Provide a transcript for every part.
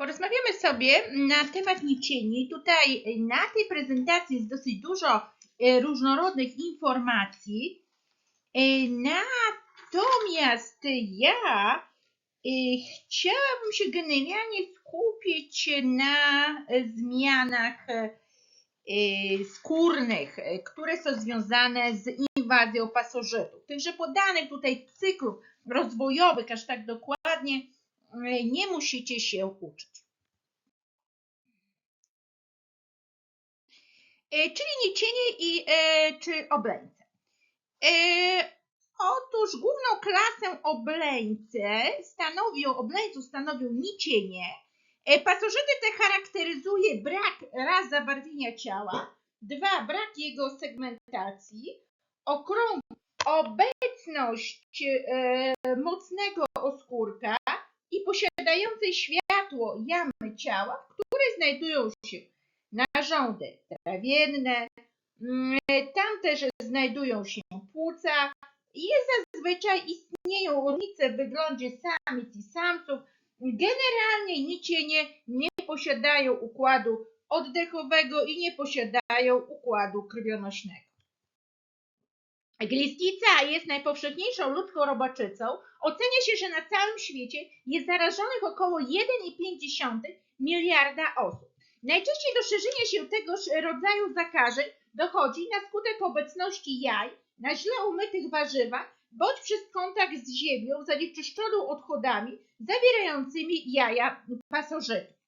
Porozmawiamy sobie na temat nicieni. Tutaj na tej prezentacji jest dosyć dużo e, różnorodnych informacji. E, Natomiast ja chciałabym się generalnie skupić na zmianach skórnych, które są związane z inwazją pasożytów. Także podanych tutaj cyklów rozwojowych aż tak dokładnie nie musicie się uczyć. E, Czyli nicienie i e, czy obleńce. E, Otóż główną klasę obleńce stanowią, obleńców stanowią nicienie. Pasożyty te charakteryzuje brak raz zabarwienia ciała, dwa brak jego segmentacji, okrąg obecność e, mocnego oskórka i posiadającej światło jamy ciała, w której znajdują się narządy trawienne, mm, tam też znajdują się płuca. Jest zazwyczaj istnieją różnice w wyglądzie samic i samców. Generalnie nicienie nie posiadają układu oddechowego i nie posiadają układu krwionośnego. Glistnica jest najpowszechniejszą ludzką robaczycą. Ocenia się, że na całym świecie jest zarażonych około 1,5 miliarda osób. Najczęściej do szerzenia się tegoż rodzaju zakażeń dochodzi na skutek obecności jaj na źle umytych warzywach bądź przez kontakt z ziemią zanieczyszczoną odchodami zawierającymi jaja pasożytów.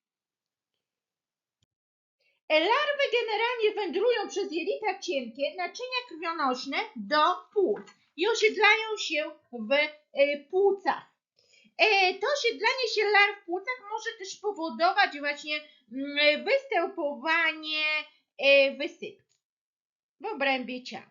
Larwy generalnie wędrują przez jelita cienkie, naczynia krwionośne do płuc i osiedlają się w e, płucach. E, To osiedlanie się larw w płucach może też powodować właśnie mm, występowanie e, wysypki w obrębie ciała.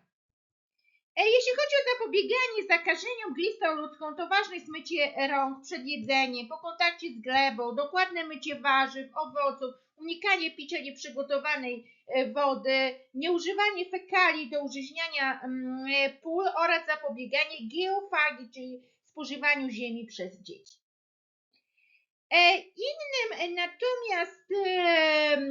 E, Jeśli chodzi o zapobieganie zakażeniom glistą ludzką, to ważne jest mycie rąk przed jedzeniem, po kontakcie z glebą, dokładne mycie warzyw, owoców, unikanie picia nieprzygotowanej e, wody, nieużywanie fekali do użyźniania mm, e, pól oraz zapobieganie geofagii, czyli spożywaniu ziemi przez dzieci. Innym natomiast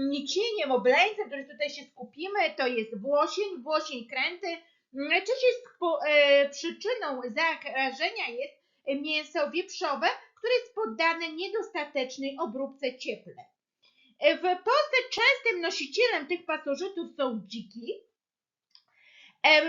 nicieniem, obleńcem, który tutaj się skupimy, to jest włosień, włosień kręty. Najczęściej spo- e, przyczyną zakażenia jest mięso wieprzowe, które jest poddane niedostatecznej obróbce cieplnej. E, W Polsce częstym nosicielem tych pasożytów są dziki. E,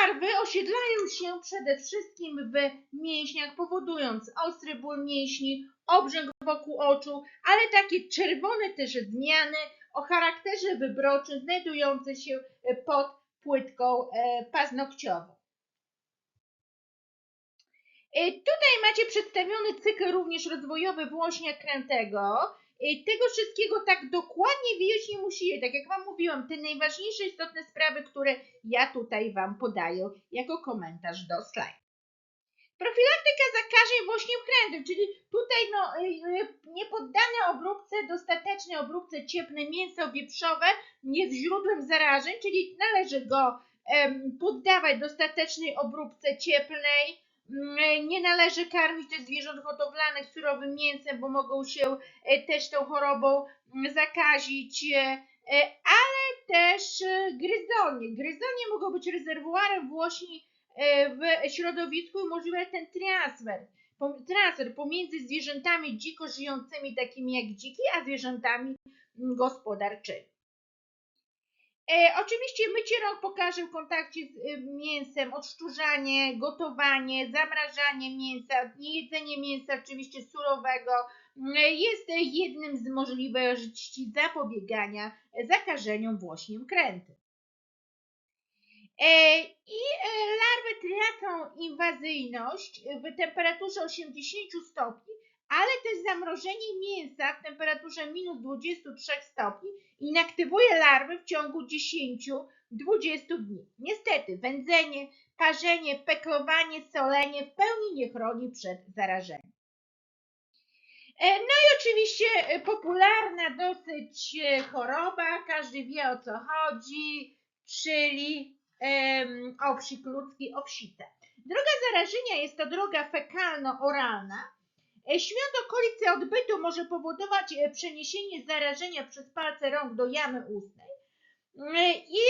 larwy osiedlają się przede wszystkim w mięśniach, powodując ostry ból mięśni, obrzęk wokół oczu, ale takie czerwone też zmiany o charakterze wybroczym znajdujące się e, pod płytką e, paznokciową. E, Tutaj macie przedstawiony cykl również rozwojowy włośnia krętego. E, Tego wszystkiego tak dokładnie wiedzieć nie musicie. Tak jak Wam mówiłam, te najważniejsze istotne sprawy, które ja tutaj Wam podaję jako komentarz do slajdu. Profilaktyka zakażeń włośniem krętym, czyli tutaj no, y, y, niepoddane obróbce, dostatecznej obróbce cieplnej mięso wieprzowe jest źródłem zarażeń, czyli należy go poddawać dostatecznej obróbce cieplnej. Mm, Nie należy karmić też zwierząt hodowlanych surowym mięsem, bo mogą się e, też tą chorobą mm, zakazić, e, e, ale też gryzonie. Gryzonie mogą być rezerwuarem włośni w środowisku i umożliwia ten transfer, transfer pomiędzy zwierzętami dziko żyjącymi, takimi jak dziki, a zwierzętami mm, gospodarczymi. E, oczywiście mycie rąk pokażę w kontakcie z e, mięsem, odszczurzanie, gotowanie, zamrażanie mięsa, niejedzenie mięsa oczywiście surowego mm, jest e, jednym z możliwości zapobiegania zakażeniom włośniem krętym. E, I e, larwy tracą inwazyjność w temperaturze 80 stopni, ale też zamrożenie mięsa w temperaturze minus 23 stopni inaktywuje larwy w ciągu 10-20 dni. Niestety, wędzenie, parzenie, peklowanie, solenie w pełni nie chroni przed zarażeniem. E, No i oczywiście popularna dosyć choroba, każdy wie o co chodzi, czyli owsik ludzki, owsica. Droga zarażenia jest to droga fekalno-oralna. E, Świąt okolicy odbytu może powodować e, przeniesienie zarażenia przez palce rąk do jamy ustnej. E, I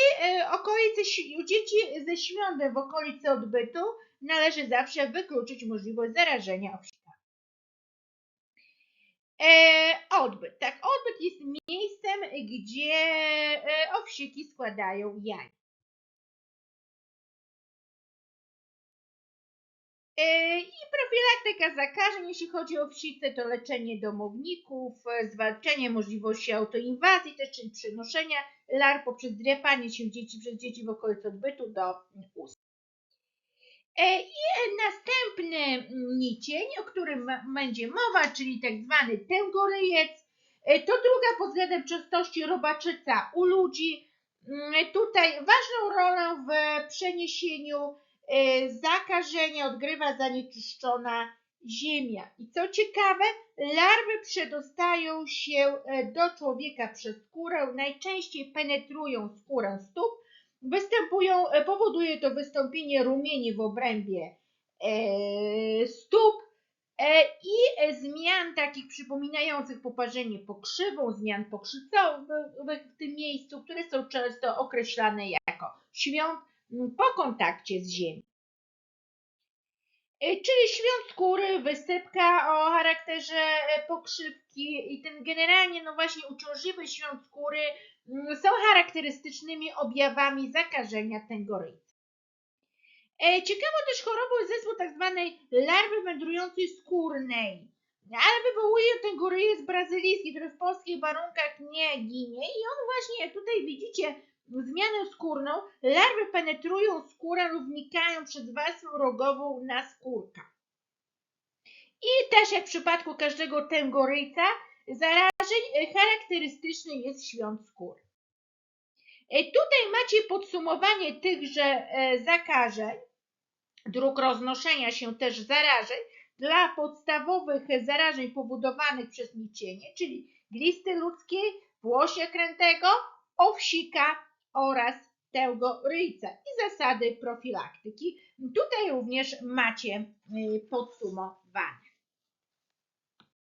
okolice, u dzieci ze świątem w okolicy odbytu należy zawsze wykluczyć możliwość zarażenia owsika. Odbyt. Tak, odbyt jest miejscem, gdzie owsiki składają jaj. I profilaktyka zakażeń, jeśli chodzi o owsice, to leczenie domowników, e, zwalczenie możliwości autoinwazji, też czyli przenoszenia lar poprzez drapanie się dzieci przez dzieci w okolicy odbytu do ust. E, I następny mm, nicień, o którym będzie mowa, czyli tak zwany tęgoryjec, e, to druga pod względem częstości robaczyca u ludzi. Mm, Tutaj ważną rolę w przeniesieniu e, zakażenia odgrywa zanieczyszczona ziemia. I co ciekawe, larwy przedostają się e, do człowieka przez skórę, najczęściej penetrują skórę stóp, występują, e, powoduje to wystąpienie rumieni w obrębie stóp i zmian takich przypominających poparzenie pokrzywą, zmian pokrzycowych w tym miejscu, które są często określane jako świąt po kontakcie z ziemią. E, Czyli świąt skóry, wysypka o charakterze e, pokrzywki i ten generalnie, no właśnie uciążliwy świąt skóry mm, są charakterystycznymi objawami zakażenia tęgoryjca. E, Ciekawą też chorobą jest zespół tzw. larwy wędrującej skórnej, ale wywołuje tęgoryjec brazylijski, który w polskich warunkach nie ginie i on właśnie, jak tutaj widzicie, zmianę skórną, larwy penetrują skórę lub wnikają przez warstwę rogową na skórka. I też jak w przypadku każdego tęgoryjca, zarażeń e, charakterystyczny jest świąt skóry. E, Tutaj macie podsumowanie tychże e, zakażeń, dróg roznoszenia się też zarażeń dla podstawowych zarażeń powodowanych przez nicienie, czyli glisty ludzkiej, włosia krętego, owsika oraz tęgoryjca i zasady profilaktyki. Tutaj również macie y, podsumowane.